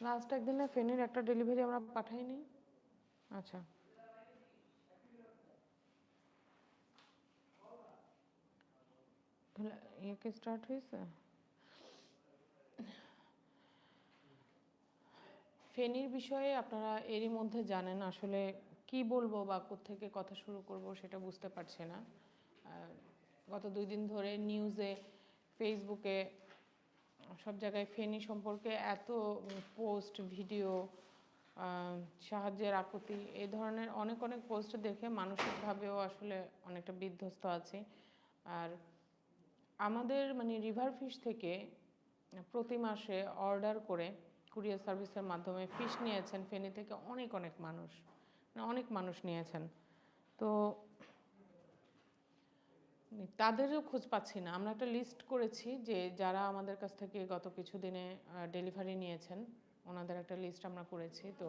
Last একদিনে ফেনীর একটা ডেলিভারি আমরা পাঠাইনি। আচ্ছা। ইয়ে কি স্টার্ট হয়েছে? ফেনীর বিষয়ে আপনারা এরই মধ্যে জানেন আসলে কি বলব বা থেকে কথা শুরু করব সেটা বুঝতে পারছি না। গত দুই দিন ধরে নিউজে ফেসবুকে সব জায়গায় ফেনী সম্পর্কে এত পোস্ট ভিডিও সাহায্যের আকুতি এই ধরনের অনেক অনেক পোস্ট দেখে মানসিকভাবেও আসলে অনেকটা বিধ্বস্ত আছি। আর আমাদের মানে রিভার ফিশ থেকে প্রতি মাসে অর্ডার করে কুরিয়ার সার্ভিসের মাধ্যমে ফিশ নিয়েছেন। ফেনী থেকে অনেক অনেক মানুষ মানে অনেক মানুষ নিয়েছেন। তো তাদেরও খোঁজ পাচ্ছি না। আমরা একটা লিস্ট করেছি যে যারা আমাদের কাছ থেকে গত কিছুদিনে ডেলিভারি নিয়েছেন, ওনাদের একটা লিস্ট আমরা করেছি। তো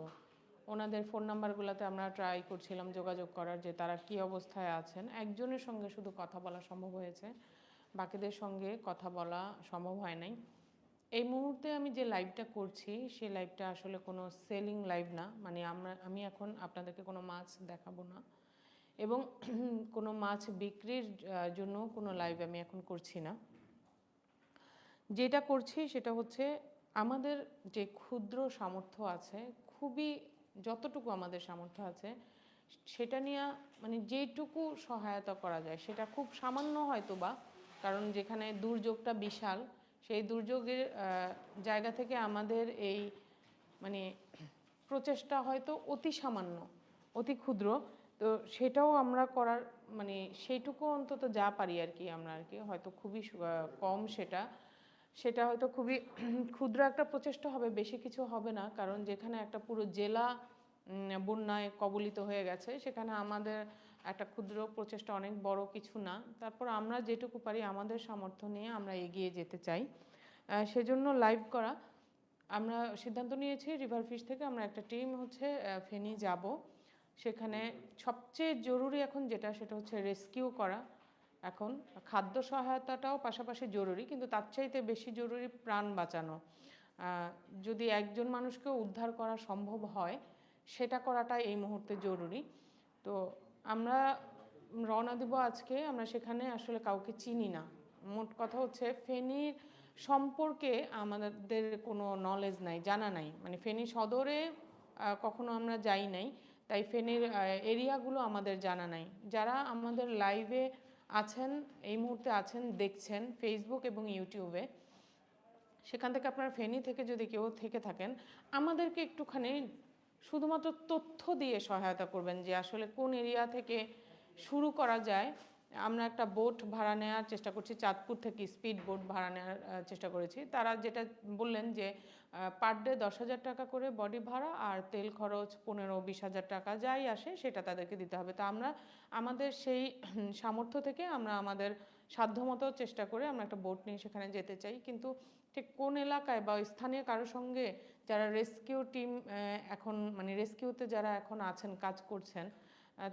ওনাদের ফোন নাম্বারগুলোতে আমরা ট্রাই করছিলাম যোগাযোগ করার যে তারা কি অবস্থায় আছেন। একজনের সঙ্গে শুধু কথা বলা সম্ভব হয়েছে। বাকিদের সঙ্গে কথা বলা সম্ভব হয় নাই। এই মুহূর্তে আমি যে লাইভটা করছি সেই লাইভটা আসলে কোনো সেলিং লাইভ না। মানে আমরা, আমি এখন আপনাদেরকে কোনো মাছ দেখাবো না। এবং কোনো মাছ বিক্রির জন্য কোনো লাইভ আমি এখন করছি না। যেটা করছি সেটা হচ্ছে আমাদের যে ক্ষুদ্র সামর্থ্য আছে, খুবই যতটুকু আমাদের সামর্থ্য আছে, সেটা নিয়ে মানে যেটুকু সহায়তা করা যায়, সেটা খুব সামান্য হয়তো বা কারণ যেখানে দুর্যোগটা বিশাল, সেই দুর্যোগের জায়গা থেকে আমাদের এই মানে প্রচেষ্টা হয়তো অতি সামান্য, অতি ক্ষুদ্র তো সেটাও আমরা করার মানে সেইটুকু অন্তত যা পারি আর কি আমরা আর কি, হয়তো খুবই কম সেটা। সেটা হয়তো খুবই ক্ষুদ্র একটা প্রচেষ্টা হবে, বেশি কিছু হবে না, কারণ যেখানে একটা পুরো জেলা বন্যায় কবলিত হয়ে গেছে, সেখানে আমাদের একটা ক্ষুদ্র প্রচেষ্টা অনেক বড় কিছু না। তারপর আমরা যেটুকু পারি, আমাদের সামর্থ্য নিয়ে আমরা এগিয়ে যেতে চাই। সেজন্য লাইভ করা। আমরা সিদ্ধান্ত নিয়েছি রিভার ফিশ থেকে আমরা একটা টিম হচ্ছে ফেনী যাব। সেখানে সবচেয়ে জরুরি এখন যেটা, সেটা হচ্ছে রেস্কিউ করা। এখন খাদ্য সহায়তাটাও পাশাপাশি জরুরি, কিন্তু তার চাইতে বেশি জরুরি প্রাণ বাঁচানো। যদি একজন মানুষকে উদ্ধার করা সম্ভব হয়, সেটা করাটা এই মুহূর্তে জরুরি। তো আমরা রওনা দিব আজকে, আমরা সেখানে আসলে কাউকে চিনি না। মোট কথা হচ্ছে ফেনীর সম্পর্কে আমাদের কোনো নলেজ নাই, জানা নাই। মানে ফেনী সদরে কখনো আমরা যাই নাই। তাই ফেনীর এরিয়াগুলো আমাদের জানা নাই। যারা আমাদের লাইভে আছেন, এই মুহূর্তে আছেন, দেখছেন ফেসবুক এবং ইউটিউবে সেখান থেকে আপনার ফেনী থেকে যদি কেউ থেকে থাকেন, আমাদেরকে একটুখানি শুধুমাত্র তথ্য দিয়ে সহায়তা করবেন যে আসলে কোন এরিয়া থেকে শুরু করা যায়। আমরা একটা বোট ভাড়া নেওয়ার চেষ্টা করছি, চাঁদপুর থেকে স্পিড বোট ভাড়া নেওয়ার চেষ্টা করেছি। তারা যেটা বললেন যে পার ডে দশ হাজার টাকা করে বডি ভাড়া আর তেল খরচ পনেরো বিশ হাজার টাকা যাই আসে সেটা তাদেরকে দিতে হবে। তা আমরা, আমাদের সেই সামর্থ্য থেকে আমরা আমাদের সাধ্যমতো চেষ্টা করে আমরা একটা বোট নিয়ে সেখানে যেতে চাই। কিন্তু ঠিক কোন এলাকায় বা স্থানীয় কারোর সঙ্গে যারা রেস্কিউ টিম এখন মানে রেস্কিউতে যারা এখন আছেন, কাজ করছেন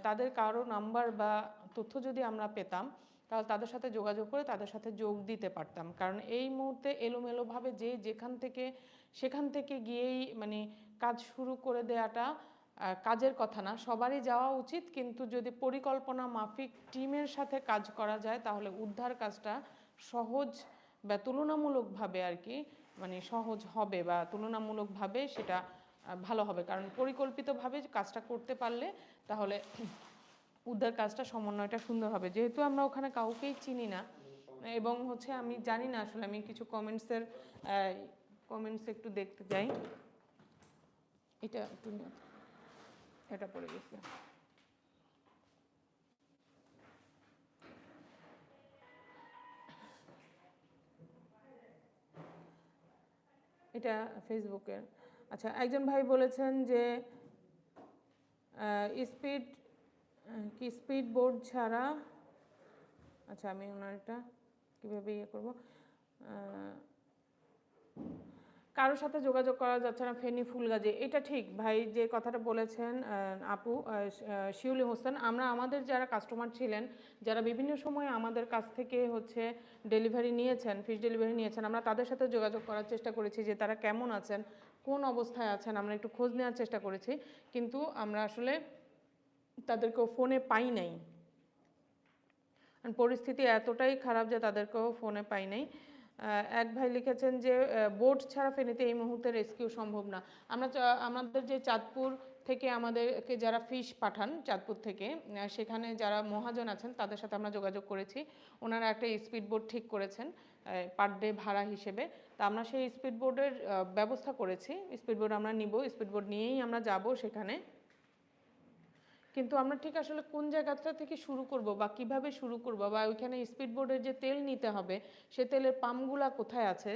তাদের কারও নাম্বার বা তথ্য যদি আমরা পেতাম, তাহলে তাদের সাথে যোগাযোগ করে তাদের সাথে যোগ দিতে পারতাম। কারণ এই মুহূর্তে এলোমেলোভাবে যে যেখান থেকে, সেখান থেকে গিয়েই মানে কাজ শুরু করে দেওয়াটা কাজের কথা না। সবারই যাওয়া উচিত, কিন্তু যদি পরিকল্পনা মাফিক টিমের সাথে কাজ করা যায়, তাহলে উদ্ধার কাজটা সহজ বা তুলনামূলকভাবে আর কি মানে সহজ হবে বা তুলনামূলকভাবে সেটা ভালো হবে। কারণ পরিকল্পিতভাবে কাজটা করতে পারলে তাহলে উদ্ধার কাজটা, সমন্বয়টা সুন্দর হবে। যেহেতু আমরা ওখানে কাউকেই চিনি না, এবং হচ্ছে আমি জানি না আসলে আমি কিছু কমেন্টসের কমেন্টস একটু দেখতে যাই। এটা একটু এটা পড়ে গেছে। এটা ফেসবুকের আচ্ছা একজন ভাই বলেছেন যে স্পিড কি স্পিড বোর্ড ছাড়া আচ্ছা আমি ওনার এটা কীভাবে ইয়ে করব? কারোর সাথে যোগাযোগ করা যাচ্ছে না, ফেনী ফুলগাজী। এটা ঠিক, ভাই, যে কথাটা বলেছেন আপু শিউলি হোসেন, আমরা আমাদের যারা কাস্টমার ছিলেন, যারা বিভিন্ন সময় আমাদের কাছ থেকে হচ্ছে ডেলিভারি নিয়েছেন ফিশ ডেলিভারি নিয়েছেন, আমরা তাদের সাথে যোগাযোগ করার চেষ্টা করেছি যে তারা কেমন আছেন কোন অবস্থায় আছেন, আমরা একটু খোঁজ নেওয়ার চেষ্টা করেছি, কিন্তু আমরা আসলে তাদেরকেও ফোনে পাই নাই। পরিস্থিতি এতটাই খারাপ যে তাদেরকেও ফোনে পাই নাই। এক ভাই লিখেছেন যে বোট ছাড়া ফেনীতে এই মুহূর্তে রেস্কিউ সম্ভব না। আমরা আমাদের যে চাঁদপুর থেকে আমাদেরকে যারা ফিশ পাঠান, চাঁদপুর থেকে সেখানে যারা মহাজন আছেন, তাদের সাথে আমরা যোগাযোগ করেছি। ওনারা একটা স্পিড বোট ঠিক করেছেন পার ডে ভাড়া হিসেবে। তা আমরা সেই স্পিড বোর্ডের ব্যবস্থা করেছি। স্পিড বোর্ড আমরা নিব স্পিড বোর্ড নিয়েই আমরা যাব সেখানে। কিন্তু আমরা ঠিক আসলে কোন জায়গাটা থেকে শুরু করব বা কীভাবে শুরু করব বা ওইখানে স্পিড বোর্ডের যে তেল নিতে হবে, সে তেলের পাম্পগুলা কোথায় আছে?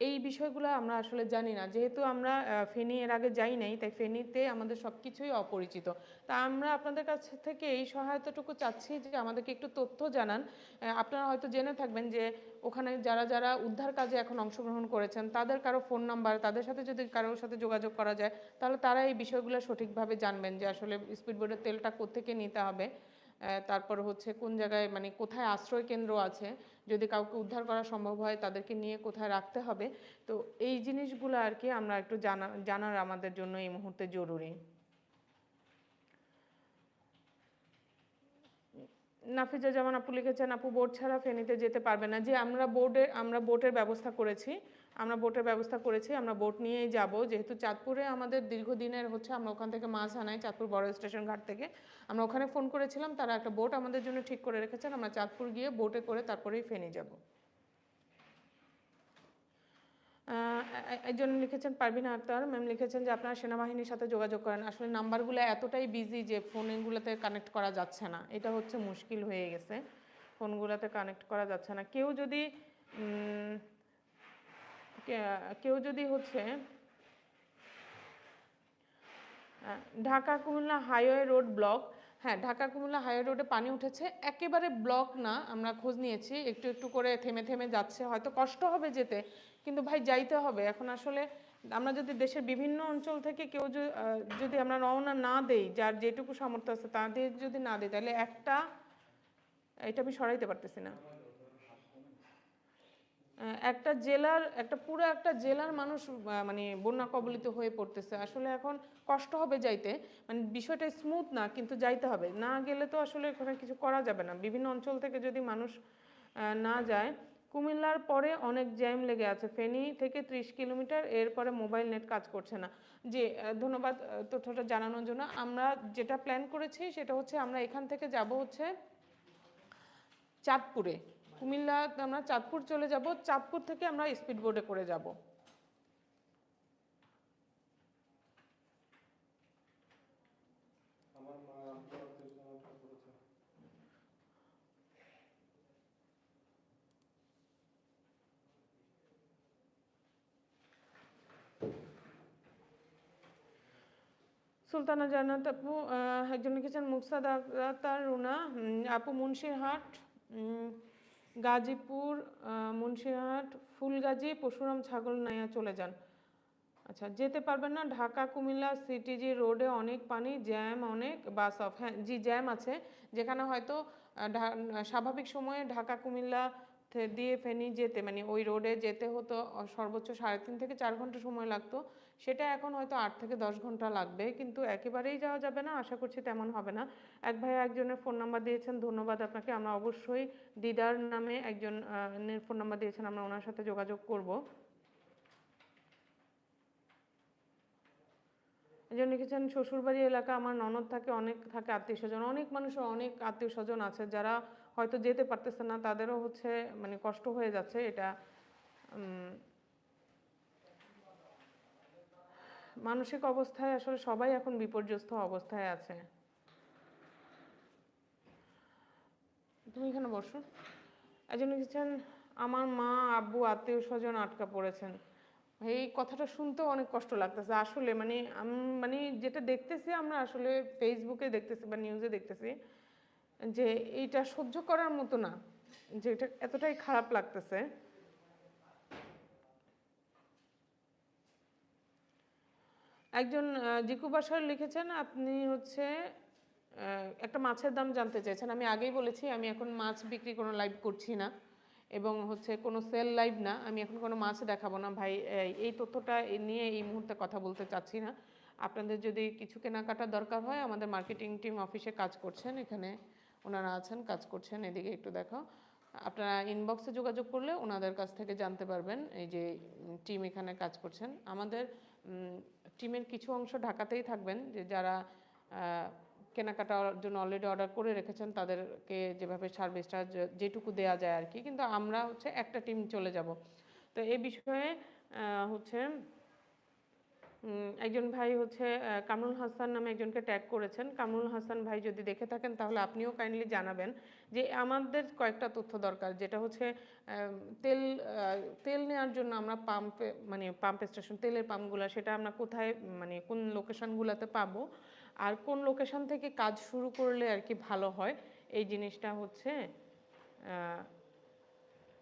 এই বিষয়গুলো আমরা আসলে জানি না। যেহেতু আমরা ফেনী এর আগে যাই নাই, তাই ফেনীতে আমাদের সব কিছুই অপরিচিত। তা আমরা আপনাদের কাছ থেকে এই সহায়তাটুকু চাচ্ছি যে আমাদেরকে একটু তথ্য জানান। আপনারা হয়তো জেনে থাকবেন যে ওখানে যারা যারা উদ্ধার কাজে এখন অংশগ্রহণ করেছেন, তাদের কারও ফোন নাম্বার, তাদের সাথে যদি কারোর সাথে যোগাযোগ করা যায়, তাহলে তারা এই বিষয়গুলো সঠিকভাবে জানবেন যে আসলে স্পিডবোটের তেলটা কোত্থেকে নিতে হবে। তারপর হচ্ছে কোন জায়গায় মানে কোথায় আশ্রয় কেন্দ্র আছে, যদি কাউকে উদ্ধার করা সম্ভব হয় তাদেরকে নিয়ে কোথায় রাখতে হবে। তো এই জিনিসগুলো আর কি আমরা একটু জানা, জানার আমাদের জন্য এই মুহূর্তে জরুরি। নাফিজা জামান আপু লিখেছেন, আপু, বোট ছাড়া ফেনীতে যেতে পারবে না। যে আমরা বোর্ডে আমরা বোটের ব্যবস্থা করেছি, আমরা বোটের ব্যবস্থা করেছি, আমরা বোট নিয়েই যাব। যেহেতু চাঁদপুরে আমাদের দীর্ঘদিনের হচ্ছে, আমরা ওখান থেকে মাছ আনাই, চাঁদপুর বড় স্টেশন ঘাট থেকে। আমরা ওখানে ফোন করেছিলাম, তারা একটা বোট আমাদের জন্য ঠিক করে রেখেছেন। আমরা চাঁদপুর গিয়ে বোটে করে তারপরেই ফেনী যাব। একজন লিখেছেন পারবিনা আক্তার। ম্যাম লিখেছেন যে, আপনারা সেনাবাহিনীর সাথে যোগাযোগ করেন। আসলে নাম্বারগুলো এতটাই বিজি যে ফোনগুলোতে কানেক্ট করা যাচ্ছে না। এটা হচ্ছে মুশকিল হয়ে গেছে। ফোনগুলোতে কানেক্ট করা যাচ্ছে না। কেউ যদি কেউ যদি হচ্ছে Dhaka Cumilla highway road block হ্যাঁ ঢাকা কুমিল্লা হাইওয়ে রোডে পানি উঠেছে। একেবারে ব্লক না, আমরা খোঁজ নিয়েছি। একটু একটু করে থেমে থেমে যাচ্ছে। হয়তো কষ্ট হবে যেতে। কিন্তু ভাই যাইতে হবে। এখন আসলে আমরা যদি দেশের বিভিন্ন অঞ্চল থেকে কেউ যদি আমরা রওনা না দেই, যার যেটুকু সামর্থ্য আছে তাদের যদি না দিই, তাহলে একটা, এটা আমি সরাইতে পারতেছি না। একটা জেলার, একটা পুরো একটা জেলার মানুষ মানে বন্যা কবলিত হয়ে পড়তেছে। আসলে এখন কষ্ট হবে যাইতে। মানে বিষয়টা স্মুথ না, কিন্তু যাইতে হবে। না গেলে তো আসলে ওখানে কিছু করা যাবে না। বিভিন্ন অঞ্চল থেকে যদি মানুষ না যায় কুমিল্লার পরে অনেক জ্যাম লেগে আছে। ফেনি থেকে ত্রিশ কিলোমিটার, এরপরে মোবাইল নেট কাজ করছে না। যে ধন্যবাদ তথ্যটা জানানোর জন্য। আমরা যেটা প্ল্যান করেছি সেটা হচ্ছে আমরা এখান থেকে যাব হচ্ছে চাঁদপুরে। কুমিল্লা, আমরা চাঁদপুর চলে যাব। চাঁদপুর থেকে আমরা স্পিড বোর্ডে করে যাব। সুলতানা জান্নাত আপু একজন লিখেছেন, মুকসাদ আক্তার রুনা আপু মুন্সিরহাট গাজীপুর মুন্সিরহাট, ফুলগাজী পশুরাম ছাগল নাইয়া চলে যান। আচ্ছা যেতে পারবেন না, ঢাকা, কুমিল্লা, সিটিজি রোডে অনেক পানি, জ্যাম অনেক, বাস অফ হ্যাঁ জি, জ্যাম আছে, যেখানে হয়তো স্বাভাবিক সময়ে ঢাকা, কুমিল্লা দিয়ে ফেনী যেতে মানে ওই রোডে যেতে হতো সর্বোচ্চ সাড়ে তিন থেকে চার ঘণ্টা সময় লাগতো। সেটা এখন হয়তো আট থেকে দশ ঘণ্টা লাগবে, কিন্তু একেবারেই যাওয়া যাবে না, আশা করছি তেমন হবে না। এক ভাই একজনের ফোন নাম্বার দিয়েছেন, ধন্যবাদ আপনাকে, আমরা অবশ্যই দিদার নামে একজন ফোন নাম্বার দিয়েছেন, আমরা ওনার সাথে যোগাযোগ করব। একজন লিখেছেন শ্বশুরবাড়ি এলাকা আমার ননদ থাকে, অনেক থাকে আত্মীয় স্বজন, অনেক মানুষের অনেক আত্মীয় স্বজন আছে, যারা হয়তো যেতে পারতেছে না, তাদেরও হচ্ছে মানে কষ্ট হয়ে যাচ্ছে, এটা মানসিক অবস্থায় আসলে সবাই এখন বিপর্যস্ত অবস্থায় আছে। তুমি এখানে বসো। একজন লিখেছেন, আমার মা, আব্বু, আত্মীয় স্বজন আটকা পড়েছেন। এই কথাটা শুনতেও অনেক কষ্ট লাগতেছে। আসলে মানে মানে যেটা দেখতেছি আমরা আসলে ফেসবুকে দেখতেছি বা নিউজে দেখতেছি যে এইটা সহ্য করার মতো না, যে এটা এতটাই খারাপ লাগতেছে। একজন জিকু বাসার লিখেছেন, আপনি হচ্ছে একটা মাছের দাম জানতে চাইছেন। আমি আগেই বলেছি, আমি এখন মাছ বিক্রি কোনো লাইভ করছি না এবং হচ্ছে কোনো সেল লাইভ না। আমি এখন কোনো মাছ দেখাবো না। ভাই, এই তথ্যটা নিয়ে এই মুহূর্তে কথা বলতে চাচ্ছি না। আপনাদের যদি কিছু কেনাকাটার দরকার হয়, আমাদের মার্কেটিং টিম অফিসে কাজ করছেন, এখানে ওনারা আছেন, কাজ করছেন। এদিকে একটু দেখো। আপনারা ইনবক্সে যোগাযোগ করলে ওনাদের কাছ থেকে জানতে পারবেন, এই যে টিম এখানে কাজ করছেন। আমাদের টিমের কিছু অংশ ঢাকাতেই থাকবেন, যে যারা কেনাকাটার জন্য অলরেডি অর্ডার করে রেখেছেন, তাদেরকে যেভাবে সার্ভিসটা যেটুকু দেয়া যায় আর কি। কিন্তু আমরা হচ্ছে একটা টিম চলে যাব। তো এই বিষয়ে হচ্ছে একজন ভাই হচ্ছে কামরুল হাসান নামে একজনকে ট্যাগ করেছেন। কামরুল হাসান ভাই যদি দেখে থাকেন, তাহলে আপনিও কাইন্ডলি জানাবেন যে আমাদের কয়েকটা তথ্য দরকার, যেটা হচ্ছে তেল তেল নেওয়ার জন্য আমরা পাম্পে মানে পাম্প স্টেশন তেলের পাম্পগুলো সেটা আমরা কোথায় মানে কোন লোকেশনগুলোতে পাবো, আর কোন লোকেশন থেকে কাজ শুরু করলে আর কি ভালো হয়, এই জিনিসটা হচ্ছে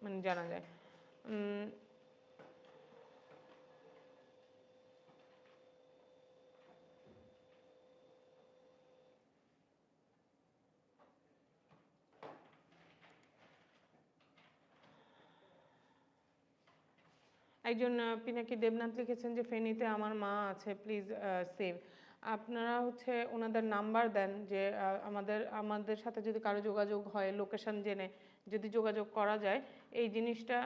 মানে জানা যায়। একজন পিনাকি দেবনাথ লিখেছেন যে, ফেনীতে আমার মা আছে প্লিজ সেভ আপনারা হচ্ছে ওনাদের নাম্বার দেন যে আমাদের আমাদের সাথে যদি কারও যোগাযোগ হয়, লোকেশন জেনে যদি যোগাযোগ করা যায়, এই জিনিসটা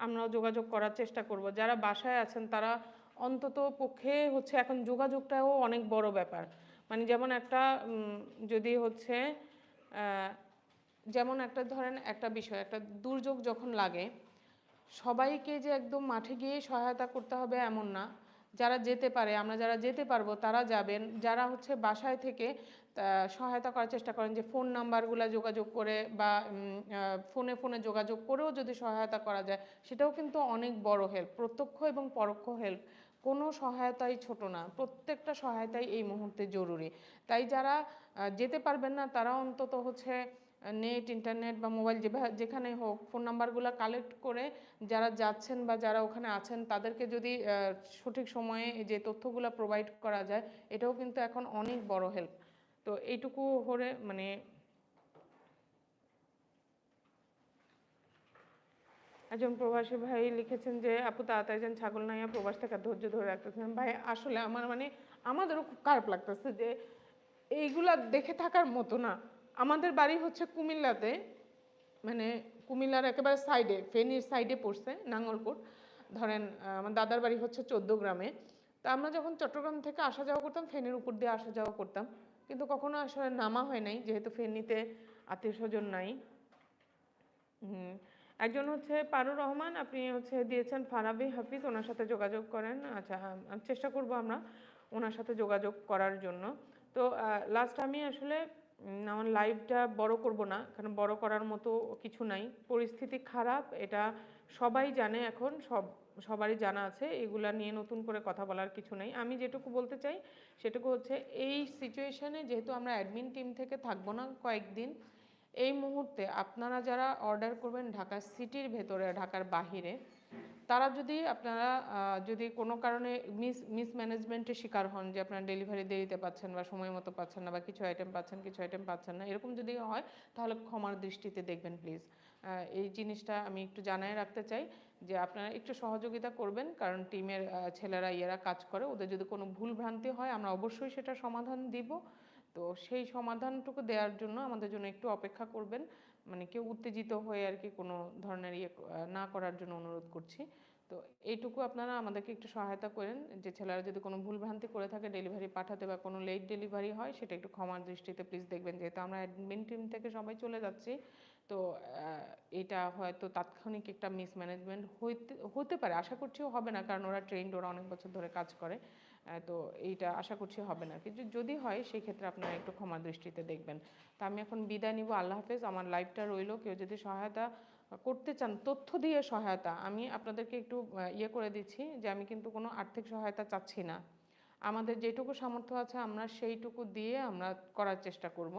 আমরাও যোগাযোগ করার চেষ্টা করব। যারা বাসায় আছেন, তারা অন্তত পক্ষে হচ্ছে এখন যোগাযোগটাও অনেক বড় ব্যাপার। মানে যেমন একটা যদি হচ্ছে যেমন একটা ধরেন একটা বিষয়, একটা দুর্যোগ যখন লাগে সবাইকে যে একদম মাঠে গিয়ে সহায়তা করতে হবে এমন না। যারা যেতে পারে, আমরা যারা যেতে পারব, তারা যাবেন। যারা হচ্ছে বাসায় থেকে সহায়তা করার চেষ্টা করেন যে ফোন নাম্বারগুলো যোগাযোগ করে বা ফোনে ফোনে যোগাযোগ করেও যদি সহায়তা করা যায়, সেটাও কিন্তু অনেক বড় হেল্প প্রত্যক্ষ এবং পরোক্ষ হেল্প কোনো সহায়তাই ছোট না, প্রত্যেকটা সহায়তাই এই মুহূর্তে জরুরি। তাই যারা যেতে পারবেন না, তারা অন্তত হচ্ছে নেট, ইন্টারনেট বা মোবাইল যেখানে হোক, ফোন নাম্বারগুলো কালেক্ট করে যারা যাচ্ছেন বা যারা ওখানে আছেন, তাদেরকে যদি সঠিক সময়ে যে তথ্যগুলো প্রোভাইড করা যায়, এটাও কিন্তু এখন অনেক বড় হেল্প তো এইটুকু হলে মানে একজন প্রবাসী ভাই লিখেছেন যে, আপু, তাড়াতাড়ি যেন, ছাগল নাইয়া প্রবাস থেকে ধৈর্য ধরে রাখতেছেন। ভাই, আসলে আমার মানে আমাদেরও খুব খারাপ লাগতেছে যে, এইগুলা দেখে থাকার মতো না। আমাদের বাড়ি হচ্ছে কুমিল্লাতে মানে কুমিল্লার একেবারে সাইডে ফেনীর সাইডে পড়ছে, নাঙ্গলকোট। ধরেন আমার দাদার বাড়ি হচ্ছে চোদ্দ গ্রামে। তা আমরা যখন চট্টগ্রাম থেকে আসা যাওয়া করতাম, ফেনীর উপর দিয়ে আসা যাওয়া করতাম। কিন্তু কখনো আসলে নামা হয় নাই, যেহেতু ফেনীতে আত্মীয় স্বজন নাই একজন হচ্ছে পারুর রহমান, আপনি হচ্ছে দিয়েছেন ফারাবি হাফিজ, ওনার সাথে যোগাযোগ করেন। আচ্ছা চেষ্টা করব আমরা ওনার সাথে যোগাযোগ করার জন্য। তো লাস্ট আমি আসলে আমার লাইভটা বড় করব না, কারণ বড় করার মতো কিছু নাই। পরিস্থিতি খারাপ, এটা সবাই জানে এখন, সব, সবারই জানা আছে, এগুলা নিয়ে নতুন করে কথা বলার কিছু নেই। আমি যেটুকু বলতে চাই, সেটুকু হচ্ছে এই সিচুয়েশনে যেহেতু আমরা অ্যাডমিন টিম থেকে থাকব না কয়েকদিন, এই মুহূর্তে আপনারা যারা অর্ডার করবেন ঢাকা সিটির ভেতরে, ঢাকার বাহিরে তারা যদি আপনারা যদি কোনো কারণে মিস, মিসম্যানেজমেন্টের শিকার হন যে আপনারা ডেলিভারি দেরিতে পাচ্ছেন বা সময় মতো পাচ্ছেন না বা কিছু আইটেম পাচ্ছেন, কিছু আইটেম পাচ্ছেন না, এরকম যদি হয় তাহলে ক্ষমার দৃষ্টিতে দেখবেন প্লিজ। এই জিনিসটা আমি একটু জানায় রাখতে চাই যে আপনারা একটু সহযোগিতা করবেন, কারণ টিমের ছেলেরা, ইয়েরা কাজ করে, ওদের যদি কোনো ভুল ভ্রান্তি হয় আমরা অবশ্যই সেটা সমাধান দিব। তো সেই সমাধানটুকু দেওয়ার জন্য আমাদের জন্য একটু অপেক্ষা করবেন। মানে কেউ উত্তেজিত হয়ে আর কি কোনো ধরনের ইয়ে না করার জন্য অনুরোধ করছি। তো এইটুকু আপনারা আমাদেরকে একটু সহায়তা করেন, যে ছেলেরা যদি কোনো ভুল ভ্রান্তি করে থাকে ডেলিভারি পাঠাতে বা কোনো লেট ডেলিভারি হয়, সেটা একটু ক্ষমার দৃষ্টিতে প্লিজ দেখবেন। যেহেতু আমরা অ্যাডমিন টিম থেকে সবাই চলে যাচ্ছি, তো এটা হয়তো তাৎক্ষণিক একটা মিসম্যানেজমেন্ট হইতে, হতে পারে। আশা করছিও হবে না, কারণ ওরা ট্রেন্ড ওরা অনেক বছর ধরে কাজ করে। তো এইটা আশা করছি হবে না। কিন্তু যদি হয় সেই ক্ষেত্রে আপনারা একটু ক্ষমা দৃষ্টিতে দেখবেন। তো আমি এখন বিদায় নিব। আল্লাহ হাফেজ। আমার লাইফটা রইল। কেউ যদি সহায়তা করতে চান, তথ্য দিয়ে সহায়তা, আমি আপনাদেরকে একটু ইয়ে করে দিচ্ছি যে আমি কিন্তু কোনো আর্থিক সহায়তা চাচ্ছি না। আমাদের যেটুকু সামর্থ্য আছে, আমরা সেইটুকু দিয়ে আমরা করার চেষ্টা করব।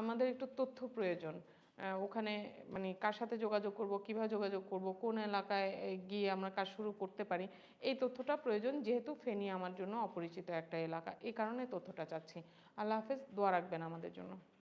আমাদের একটু তথ্য প্রয়োজন। ওখানে মানে কার সাথে যোগাযোগ করব, কীভাবে যোগাযোগ করব, কোন এলাকায় গিয়ে আমরা কাজ শুরু করতে পারি, এই তথ্যটা প্রয়োজন, যেহেতু ফেনী আমার জন্য অপরিচিত একটা এলাকা, এই কারণে তথ্যটা চাচ্ছি। আল্লাহ হাফেজ, দোয়া রাখবেন আমাদের জন্য।